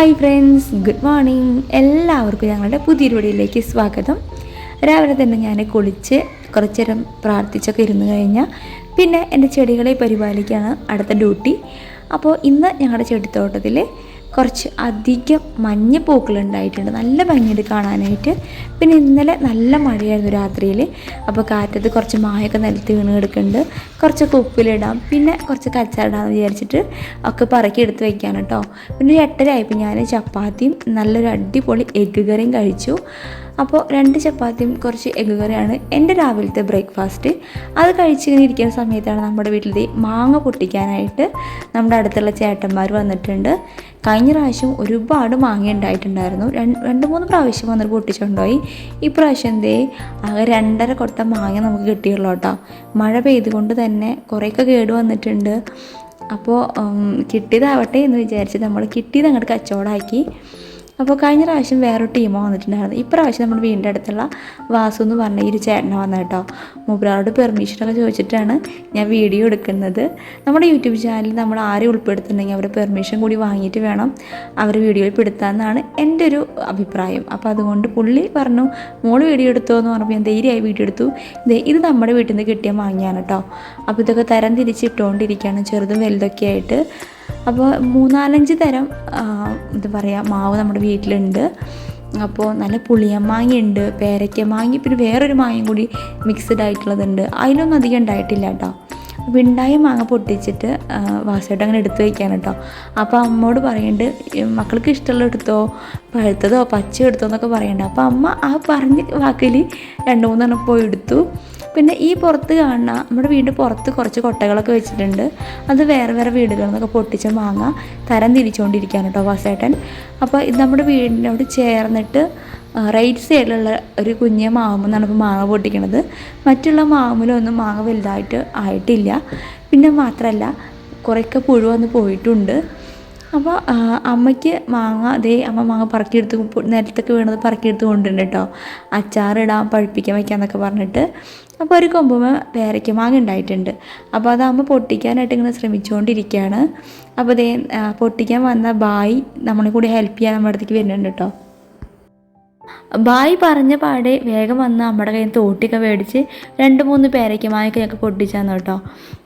Hi friends good morning എല്ലാവർക്കും ഞങ്ങളുടെ പുതിയൊരു വീഡിയോയിലേക്ക് സ്വാഗതം. രാവിലെ തന്നെ ഞാൻ കുളിച്ച് കുറച്ച് നേരം പ്രാർത്ഥിച്ചൊക്കെ ഇരുന്ന് കഴിഞ്ഞാൽ പിന്നെ എന്റെ ചെടികളെ പരിപാലിക്കുകയാണ് അടുത്ത ഡ്യൂട്ടി. അപ്പോൾ ഇന്ന് ഞങ്ങളുടെ ചെടിത്തോട്ടത്തിൽ കുറച്ച് അധികം മഞ്ഞ പൂക്കൾ ഉണ്ടായിട്ടുണ്ട്. നല്ല ഭംഗിയുണ്ട് കാണാനായിട്ട്. പിന്നെ ഇന്നലെ നല്ല മഴയായിരുന്നു രാത്രിയിൽ അപ്പോൾ കാറ്റത്ത് കുറച്ച് മായൊക്കെ നിലത്ത് വീണ് കിടക്കുന്നുണ്ട്. കുറച്ചൊക്കെ ഉപ്പിലിടാം. പിന്നെ കുറച്ച് കച്ചറിടാമെന്ന് വിചാരിച്ചിട്ട് ഒക്കെ പറക്കി എടുത്ത് വയ്ക്കാൻ കേട്ടോ. പിന്നെ ഒരു എട്ടരയായപ്പോൾ ഞാൻ ചപ്പാത്തിയും നല്ലൊരു അടിപൊളി എഗ്ഗ് കറിയും കഴിച്ചു. അപ്പോൾ രണ്ട് ചപ്പാത്തിയും കുറച്ച് എഗ്ഗ് കറിയാണ് എന്റെ രാവിലത്തെ ബ്രേക്ക്ഫാസ്റ്റ് അത് കഴിച്ചിങ്ങനെ ഇരിക്കുന്ന സമയത്താണ് നമ്മുടെ വീട്ടിലെ ദേ മാങ്ങ പൊട്ടിക്കാനായിട്ട് നമ്മുടെ അടുത്തുള്ള ചേട്ടന്മാർ വന്നിട്ടുണ്ട്. കഴിഞ്ഞ പ്രാവശ്യം ഒരുപാട് മാങ്ങ ഉണ്ടായിട്ടുണ്ടായിരുന്നു. രണ്ട് മൂന്ന് പ്രാവശ്യം വന്നിട്ട് പൊട്ടിച്ചുകൊണ്ടുപോയി. ഇപ്രാവശ്യം എന്തേ? ആകെ രണ്ടര കൊട്ട മാങ്ങ നമുക്ക് കിട്ടിയുള്ളൂ കേട്ടോ. മഴ പെയ്തുകൊണ്ട് തന്നെ കുറേയൊക്കെ കേട് വന്നിട്ടുണ്ട്. അപ്പോൾ കിട്ടിയതാവട്ടെ എന്ന് വിചാരിച്ച് നമ്മൾ കിട്ടിയത് അങ്ങോട്ട് കച്ചവടമാക്കി. അപ്പോൾ കഴിഞ്ഞ പ്രാവശ്യം വേറൊരു ടീമോ വന്നിട്ടുണ്ടായിരുന്നു. ഇപ്രാവശ്യം നമ്മുടെ വീടിന്റെ അടുത്തുള്ള വാസു എന്ന് പറഞ്ഞ ഈ ഒരു ചേട്ടനെ വന്ന കേട്ടോ. മൂപ്പരാളോട് പെർമിഷനൊക്കെ ചോദിച്ചിട്ടാണ് ഞാൻ വീഡിയോ എടുക്കുന്നത്. നമ്മുടെ യൂട്യൂബ് ചാനലിൽ നമ്മൾ ആരെ ഉൾപ്പെടുത്തുന്നുണ്ടെങ്കിൽ അവരുടെ പെർമിഷൻ കൂടി വാങ്ങിയിട്ട് വേണം അവർ വീഡിയോയിൽ പെടുത്താമെന്നാണ് എന്റെ ഒരു അഭിപ്രായം. അപ്പോൾ അതുകൊണ്ട് പുള്ളി പറഞ്ഞു മോൾ വീഡിയോ എടുത്തോ? എന്ന് പറഞ്ഞപ്പോൾ ഞാൻ ധൈര്യമായി വീഡിയോ എടുത്തു. ഇത് നമ്മുടെ വീട്ടിൽ നിന്ന് കിട്ടിയ മാങ്ങിയാണ് കേട്ടോ. അപ്പോൾ ഇതൊക്കെ തരം തിരിച്ചിട്ടുകൊണ്ടിരിക്കുകയാണ് ചെറുതും വലുതൊക്കെ ആയിട്ട്. അപ്പോൾ മൂന്നാലഞ്ച് തരം എന്താ പറയുക മാവ് നമ്മുടെ വീട്ടിലുണ്ട്. അപ്പോൾ നല്ല പേരയ്ക്ക മാങ്ങി പിന്നെ വേറൊരു മാങ്ങയും കൂടി മിക്സ്ഡ് ആയിട്ടുള്ളതുണ്ട്. അതിലൊന്നും അധികം ഉണ്ടായിട്ടില്ല കേട്ടോ. അപ്പോൾ ഉണ്ടായ മാങ്ങ പൊട്ടിച്ചിട്ട് വാസമായിട്ട് അങ്ങനെ എടുത്തു വയ്ക്കാൻ കേട്ടോ. അപ്പോൾ അമ്മോട് പറയുന്നുണ്ട് മക്കൾക്ക് ഇഷ്ടമുള്ള എടുത്തോ? പഴുത്തതോ? പച്ച എടുത്തോ? എന്നൊക്കെ പറയുന്നുണ്ട് അപ്പോൾ അമ്മ ആ പറഞ്ഞ വാക്കിൽ രണ്ട് മൂന്നെണ്ണം പോയി എടുത്തു. പിന്നെ ഈ പുറത്ത് കാണുന്ന നമ്മുടെ വീടിന്റെ പുറത്ത് കുറച്ച് കൊട്ടകളൊക്കെ വെച്ചിട്ടുണ്ട്. അത് വേറെ വേറെ വീടുകളിൽ നിന്നൊക്കെ പൊട്ടിച്ച് മാങ്ങ തരം തിരിച്ചുകൊണ്ടിരിക്കുകയാണ് കേട്ടോ വാസേട്ടൻ. അപ്പോൾ ഇത് നമ്മുടെ വീടിനോട് ചേർന്നിട്ട് റൈറ്റ് സൈഡിലുള്ള ഒരു കുഞ്ഞ മാവുമെന്നാണ് ഇപ്പോൾ മാങ്ങ പൊട്ടിക്കണത്. മറ്റുള്ള മാമിലൊന്നും മാങ്ങ വലുതായിട്ട് ആയിട്ടില്ല. പിന്നെ മാത്രമല്ല കുറേയൊക്കെ പുഴു വന്ന് പോയിട്ടുണ്ട്. അപ്പോൾ അമ്മയ്ക്ക് മാങ്ങ അതേ അമ്മ മാങ്ങ പറക്കിയെടുത്ത് നിലത്തൊക്കെ വീണത് പറക്കിയെടുത്ത് കൊണ്ടുണ്ട് കേട്ടോ. അച്ചാറിടാം പഴുപ്പിക്കാൻ വയ്ക്കാന്നൊക്കെ പറഞ്ഞിട്ട്. അപ്പോൾ ഒരു കൊമ്പുമ പേരയ്ക്ക മാങ്ങ ഉണ്ടായിട്ടുണ്ട്. അപ്പോൾ അത് അമ്മ പൊട്ടിക്കാനായിട്ട് ഇങ്ങനെ ശ്രമിച്ചുകൊണ്ടിരിക്കുകയാണ്. അപ്പോൾ അതേ പൊട്ടിക്കാൻ വന്ന ബായി നമ്മളെ കൂടി ഹെൽപ്പ് ചെയ്യാൻ നമ്മുടെ അടുത്തേക്ക് വരുന്നുണ്ട് കേട്ടോ. ബായി പറഞ്ഞ പാടെ വേഗം വന്ന് നമ്മുടെ കയ്യിൽ തോട്ടിയൊക്കെ മേടിച്ച് രണ്ട് മൂന്ന് പേരയ്ക്ക് മായക്കൊക്കെ പൊട്ടിച്ചാന്ന് കേട്ടോ.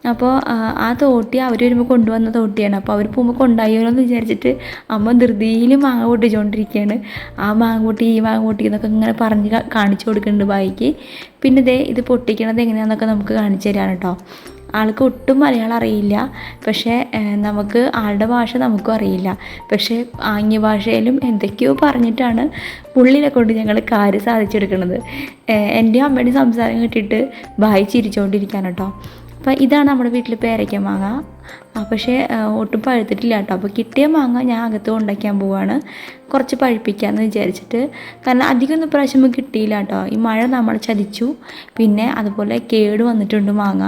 അപ്പോൾ ആ, തോട്ടി അവർ വരുമ്പോൾ കൊണ്ടുവന്ന തോട്ടിയാണ്. അപ്പോൾ അവർ പോകുമ്പോൾ കൊണ്ടായിരുന്നു എന്ന് വിചാരിച്ചിട്ട് അമ്മ ധൃതിയിൽ മാങ്ങ പൊട്ടിച്ചുകൊണ്ടിരിക്കുകയാണ് ആ മാങ്ങ പൊട്ടി ഈ മാങ്ങ പൊട്ടി എന്നൊക്കെ ഇങ്ങനെ പറഞ്ഞ് കാണിച്ചു കൊടുക്കുന്നുണ്ട് ബായിക്ക്. പിന്നെ ഇതേ ഇത് പൊട്ടിക്കണത് എങ്ങനെയാണെന്നൊക്കെ നമുക്ക് കാണിച്ചു തരാണ് കേട്ടോ. ആൾക്ക് ഒട്ടും മലയാളം അറിയില്ല. പക്ഷേ നമുക്ക് ആളുടെ ഭാഷ നമുക്കും അറിയില്ല. പക്ഷേ ആംഗ്യ ഭാഷയിലും എന്തൊക്കെയോ പറഞ്ഞിട്ടാണ് പുള്ളിനെ കൊണ്ട് ഞങ്ങൾ കാര്യം സാധിച്ചെടുക്കുന്നത്. എന്റെ അമ്മയുടെ സംസാരം കേട്ടിട്ട് ഭായി ചിരിച്ചുകൊണ്ടിരിക്കാൻ കേട്ടോ. അപ്പോൾ ഇതാണ് നമ്മുടെ വീട്ടിൽ പേരയ്ക്ക മാങ്ങ. പക്ഷേ ഒട്ടും പഴുത്തിട്ടില്ല കേട്ടോ. അപ്പോൾ കിട്ടിയ മാങ്ങ ഞാൻ അകത്ത് കൊണ്ടുവയ്ക്കാൻ പോവാണ്. കുറച്ച് പഴുപ്പിക്കാമെന്ന് വിചാരിച്ചിട്ട്. കാരണം അധികം ഒന്നും നമുക്ക് കിട്ടിയില്ല കേട്ടോ. ഈ മഴ നമ്മൾ ചതിച്ചു. പിന്നെ അതുപോലെ കേട് വന്നിട്ടുണ്ട് മാങ്ങ.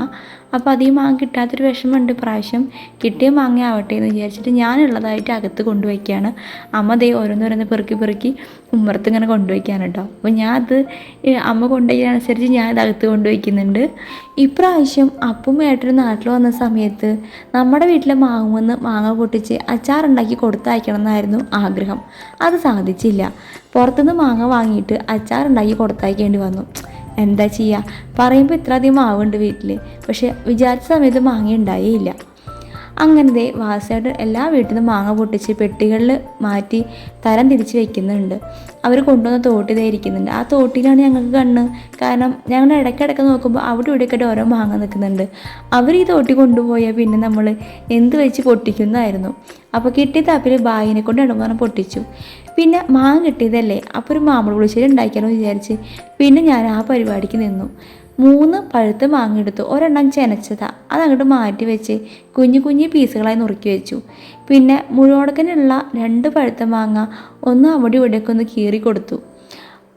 അപ്പോൾ അത് ഈ മാങ്ങ കിട്ടാത്തൊരു വിഷമമുണ്ട് പ്രാവശ്യം കിട്ടിയ മാങ്ങ ആവട്ടെ എന്ന് വിചാരിച്ചിട്ട് ഞാനുള്ളതായിട്ട് അകത്ത് കൊണ്ടുവയ്ക്കുകയാണ്. അമ്മ ദേ ഓരോന്നോരോന്ന് പെറുക്കി പെറുക്കി ഉമ്മറത്ത് ഇങ്ങനെ കൊണ്ടുവയ്ക്കാണ് കേട്ടോ. അപ്പോൾ ഞാൻ അത് അമ്മ കൊണ്ടുപോയതിനനുസരിച്ച് ഞാൻ ഇത് അകത്ത് കൊണ്ടുവയ്ക്കുന്നുണ്ട്. ഇപ്രാവശ്യം അപ്പും ഏട്ടനും നാട്ടിൽ വന്ന സമയത്ത് നമ്മുടെ വീട്ടിലെ മാങ്ങുമെന്ന് മാങ്ങ പൊട്ടിച്ച് അച്ചാറുണ്ടാക്കി കൊടുത്തയക്കണം എന്നായിരുന്നു ആഗ്രഹം. അത് സാധിച്ചില്ല. പുറത്തുനിന്ന് മാങ്ങ വാങ്ങിയിട്ട് അച്ചാറുണ്ടാക്കി കൊടുത്തയക്കേണ്ടി വന്നു. എന്താ ചെയ്യുക പറയുമ്പോൾ ഇത്രയധികം മാവുണ്ട് വീട്ടിൽ പക്ഷേ വിചാരിച്ച സമയത്ത് മാങ്ങ ഉണ്ടായേയില്ല. അങ്ങനെ ദേ വാസയായിട്ട് എല്ലാ വീട്ടിൽ നിന്നും മാങ്ങ പൊട്ടിച്ച് പെട്ടികളിൽ മാറ്റി തരം തിരിച്ച് വെക്കുന്നുണ്ട്. അവർ കൊണ്ടുവന്ന തോട്ടി ഇരിക്കുന്നുണ്ട്. ആ തോട്ടിയിലാണ് ഞങ്ങൾക്ക് കണ്ണ്. കാരണം ഞങ്ങൾ ഇടയ്ക്കിടയ്ക്ക് നോക്കുമ്പോൾ അവിടെ ഇവിടെയൊക്കെ ഓരോ മാങ്ങ നിൽക്കുന്നുണ്ട്. അവർ ഈ തോട്ടി കൊണ്ടുപോയാൽ പിന്നെ നമ്മൾ എന്ത് വെച്ച് പൊട്ടിക്കുന്നതായിരുന്നു അപ്പോൾ കിട്ടിയ താപ്പിൽ ബായിനെ കൊണ്ട് ഇടമാനം പൊട്ടിച്ചു. പിന്നെ മാങ്ങ കിട്ടിയതല്ലേ? അപ്പോൾ ഒരു മാമ്പഴ പുളിശ്ശേരി ഉണ്ടാക്കിയാലോ വിചാരിച്ച് പിന്നെ ഞാൻ ആ പരിപാടിക്ക് നിന്നു. മൂന്ന് പഴുത്ത മാങ്ങ എടുത്തു ഒരെണ്ണം ചെനച്ചതാ. അത് അങ്ങോട്ട് മാറ്റി വെച്ച് കുഞ്ഞു കുഞ്ഞു പീസുകളായി നുറുക്കി വെച്ചു. പിന്നെ മുഴുവടക്കനുള്ള രണ്ട് പഴുത്ത മാങ്ങ ഒന്ന് അവിടെ ഇവിടെയൊക്കെ ഒന്ന് കീറി കൊടുത്തു.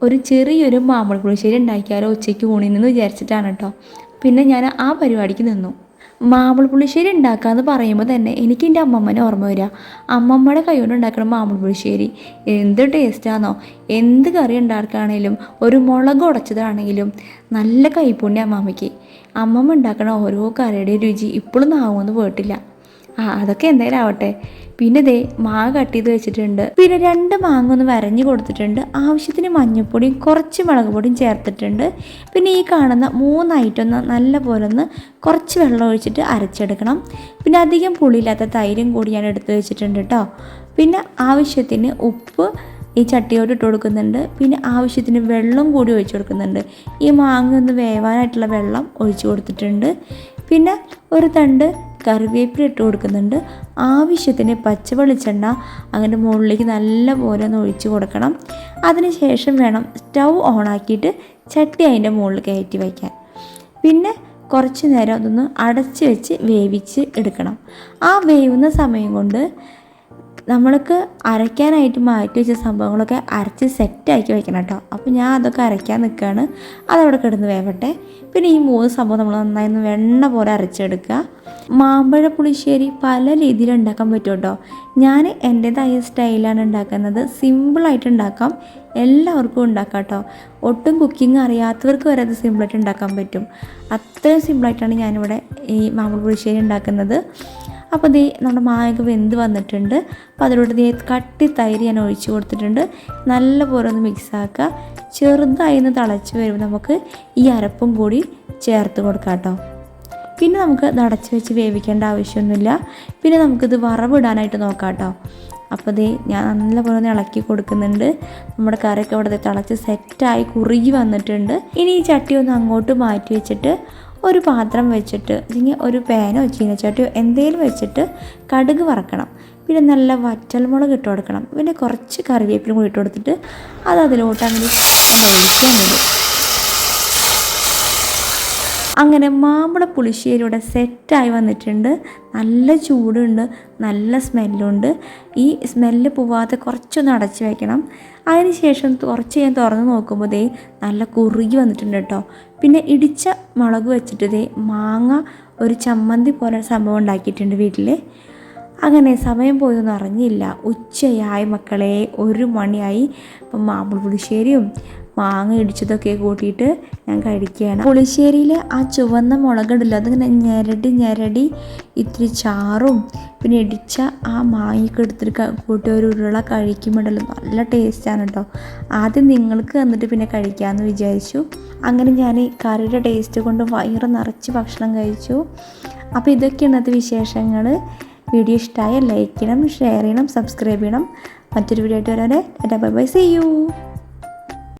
ഒരു ചെറിയൊരു മാമ്പഴ പുളിശ്ശേരി ഉണ്ടാക്കിയാലോ ഉച്ചയ്ക്ക് ഊണിനെന്ന് വിചാരിച്ചിട്ടാണ് കേട്ടോ പിന്നെ ഞാൻ ആ പരിപാടിക്ക് നിന്നു. മാമ്പഴ പുളിശ്ശേരി ഉണ്ടാക്കാന്ന് പറയുമ്പോൾ തന്നെ എനിക്ക് എന്റെ അമ്മമ്മനെ ഓർമ്മ വരിക അമ്മമ്മയുടെ കൈകൊണ്ട് ഉണ്ടാക്കുന്ന മാമ്പഴ പുളിശ്ശേരി എന്ത് ടേസ്റ്റാണോ എന്ത് കറി ഉണ്ടാക്കുകയാണെങ്കിലും ഒരു മുളക് ഉടച്ചതാണെങ്കിലും നല്ല കൈപ്പുണ്യ അമ്മമ്മയ്ക്ക്. അമ്മമ്മ ഉണ്ടാക്കണ ഓരോ കറിയുടെയും രുചി ഇപ്പോഴും നാവുമെന്ന് പോയിട്ടില്ല ആ അതൊക്കെ എന്തായാലും ആവട്ടെ. പിന്നെ ദേ മാങ്ങ കട്ട് ചെയ്ത് വെച്ചിട്ടുണ്ട്. പിന്നെ രണ്ട് മാങ്ങ ഒന്ന് വരഞ്ഞു കൊടുത്തിട്ടുണ്ട്. ആവശ്യത്തിന് മഞ്ഞൾപ്പൊടിയും കുറച്ച് മുളക് പൊടിയും ചേർത്തിട്ടുണ്ട്. പിന്നെ ഈ കാണുന്ന മൂന്ന് ഒന്ന് നല്ല പോലെ ഒന്ന് കുറച്ച് വെള്ളം ഒഴിച്ചിട്ട് അരച്ചെടുക്കണം. പിന്നെ അധികം പുളിയില്ലാത്ത തൈരും കൂടി ഞാൻ എടുത്ത് വെച്ചിട്ടുണ്ട് കേട്ടോ. പിന്നെ ആവശ്യത്തിന് ഉപ്പ് ഈ ചട്ടിയോട് ഇട്ട് കൊടുക്കുന്നുണ്ട്. പിന്നെ ആവശ്യത്തിന് വെള്ളം കൂടി ഒഴിച്ചു കൊടുക്കുന്നുണ്ട്. ഈ മാങ്ങ ഒന്ന് വേവാനായിട്ടുള്ള വെള്ളം ഒഴിച്ചു കൊടുത്തിട്ടുണ്ട്. പിന്നെ ഒരു തണ്ട് കറിവേപ്പില ഇട്ട് കൊടുക്കുന്നുണ്ട്. ആവശ്യത്തിന് പച്ച വെളിച്ചെണ്ണ അങ്ങനെ മുകളിലേക്ക് നല്ല പോലെ ഒന്ന് ഒഴിച്ചു കൊടുക്കണം. അതിന് ശേഷം വേണം സ്റ്റൗ ഓണാക്കിയിട്ട് ചട്ടി അതിന്റെ മുകളിൽ കയറ്റി വയ്ക്കാൻ. പിന്നെ കുറച്ച് നേരം അതൊന്ന് അടച്ച് വെച്ച് വേവിച്ച് എടുക്കണം. ആ വേവുന്ന സമയം കൊണ്ട് നമ്മൾക്ക് അരയ്ക്കാനായിട്ട് മാറ്റി വെച്ച സംഭവങ്ങളൊക്കെ അരച്ച് സെറ്റാക്കി വെക്കണം കേട്ടോ അപ്പോൾ ഞാൻ അതൊക്കെ അരയ്ക്കാൻ നിൽക്കുകയാണ് അതവിടെ കിടന്ന് വേവട്ടെ. പിന്നെ ഈ മൂന്ന് സംഭവം നമ്മൾ നന്നായി ഒന്ന് വെണ്ണ പോലെ അരച്ചെടുക്കുക. മാമ്പഴ പുളിശ്ശേരി പല രീതിയിൽ ഉണ്ടാക്കാൻ പറ്റും കേട്ടോ ഞാൻ എന്റെതായ സ്റ്റൈലാണ് ഉണ്ടാക്കുന്നത്. സിമ്പിളായിട്ട് ഉണ്ടാക്കാം. എല്ലാവർക്കും ഉണ്ടാക്കാം കേട്ടോ ഒട്ടും കുക്കിംഗ് അറിയാത്തവർക്ക് വരെ അത് സിമ്പിളായിട്ട് ഉണ്ടാക്കാൻ പറ്റും. അത്രയും സിമ്പിളായിട്ടാണ് ഞാനിവിടെ ഈ മാമ്പഴ പുളിശ്ശേരി ഉണ്ടാക്കുന്നത്. അപ്പോൾ ദേ നമ്മുടെ മായൊക്കെ വെന്ത് വന്നിട്ടുണ്ട്. അപ്പോൾ അതിലോട്ട് ദേ കട്ടി തൈര് ഞാൻ ഒഴിച്ചു കൊടുത്തിട്ടുണ്ട്. നല്ലപോലെ ഒന്ന് മിക്സാക്കുക ചെറുതായി ഒന്ന് തിളച്ച് വരുമ്പോൾ നമുക്ക് ഈ അരപ്പും കൂടി ചേർത്ത് കൊടുക്കാം കേട്ടോ. പിന്നെ നമുക്ക് അടച്ച് വെച്ച് വേവിക്കേണ്ട ആവശ്യമൊന്നുമില്ല. പിന്നെ നമുക്കിത് വറവിടാനായിട്ട് നോക്കാം കേട്ടോ. അപ്പോൾ ദേ ഞാൻ നല്ലപോലെ ഒന്ന് ഇളക്കി കൊടുക്കുന്നുണ്ട്. നമ്മുടെ കറിയൊക്കെ ഇവിടെ തിളച്ച് സെറ്റായി കുറുകി വന്നിട്ടുണ്ട്. ഇനി ഈ ചട്ടി ഒന്ന് അങ്ങോട്ട് മാറ്റി വെച്ചിട്ട് ഒരു പാത്രം വെച്ചിട്ട് അല്ലെങ്കിൽ ഒരു പാനോ ചീനച്ചട്ടിയോ എന്തെങ്കിലും വെച്ചിട്ട് കടുക് വറക്കണം. പിന്നെ നല്ല വറ്റൽമുളക് ഇട്ട് കൊടുക്കണം. പിന്നെ കുറച്ച് കറിവേപ്പിലും കൂടി ഇട്ട് കൊടുത്തിട്ട് അത് അതിലോട്ട് അങ്ങനെ ഒഴിക്കാൻ വരും അങ്ങനെ മാമ്പഴ പുളിശ്ശേരി ഇവിടെ സെറ്റായി വന്നിട്ടുണ്ട്. നല്ല ചൂടുണ്ട് നല്ല സ്മെല്ലുണ്ട്. ഈ സ്മെല്ല് പോവാതെ കുറച്ചൊന്ന് അടച്ച് വയ്ക്കണം അതിന് ശേഷം കുറച്ച് ഞാൻ തുറന്ന് നോക്കുമ്പോൾ ദേ നല്ല കുറുകി വന്നിട്ടുണ്ട് കേട്ടോ. പിന്നെ ഇടിച്ച മുളക് വെച്ചിട്ട് ദേ മാങ്ങ ഒരു ചമ്മന്തി പോലെ സംഭവം ഉണ്ടാക്കിയിട്ടുണ്ട് വീട്ടിൽ അങ്ങനെ സമയം പോയൊന്നും അറിഞ്ഞില്ല. ഉച്ചയായി മക്കളെ ഒരു മണിയായി. ഇപ്പം പുളിശ്ശേരിയും മാങ്ങ ഇടിച്ചതൊക്കെ കൂട്ടിയിട്ട് ഞാൻ കഴിക്കുകയാണ്. പുളിശ്ശേരിയിൽ ആ ചുവന്ന മുളകുണ്ടല്ലോ അതിങ്ങനെ ഞെരടി ഞെരടി ഇത്തിരി ചാറും പിന്നെ ഇടിച്ച ആ മാങ്ങയൊക്കെ എടുത്തിട്ട് കൂട്ടി ഒരു ഉരുള കഴിക്കുമ്പോഴല്ലോ നല്ല ടേസ്റ്റാണ് കേട്ടോ ആദ്യം നിങ്ങൾക്ക് തന്നിട്ട് പിന്നെ കഴിക്കാമെന്ന് വിചാരിച്ചു. അങ്ങനെ ഞാൻ ഈ കറിയുടെ ടേസ്റ്റ് കൊണ്ട് വയറ് നിറച്ച് ഭക്ഷണം കഴിച്ചു. അപ്പോൾ ഇതൊക്കെയാണ് അത് വിശേഷങ്ങൾ. വീഡിയോ ഇഷ്ടമായ ലൈക്ക് ചെയ്യണം ഷെയർ ചെയ്യണം സബ്സ്ക്രൈബ് ചെയ്യണം. മറ്റൊരു വീഡിയോ ആയിട്ട് വരാൻ ബൈ ബൈ സീ യു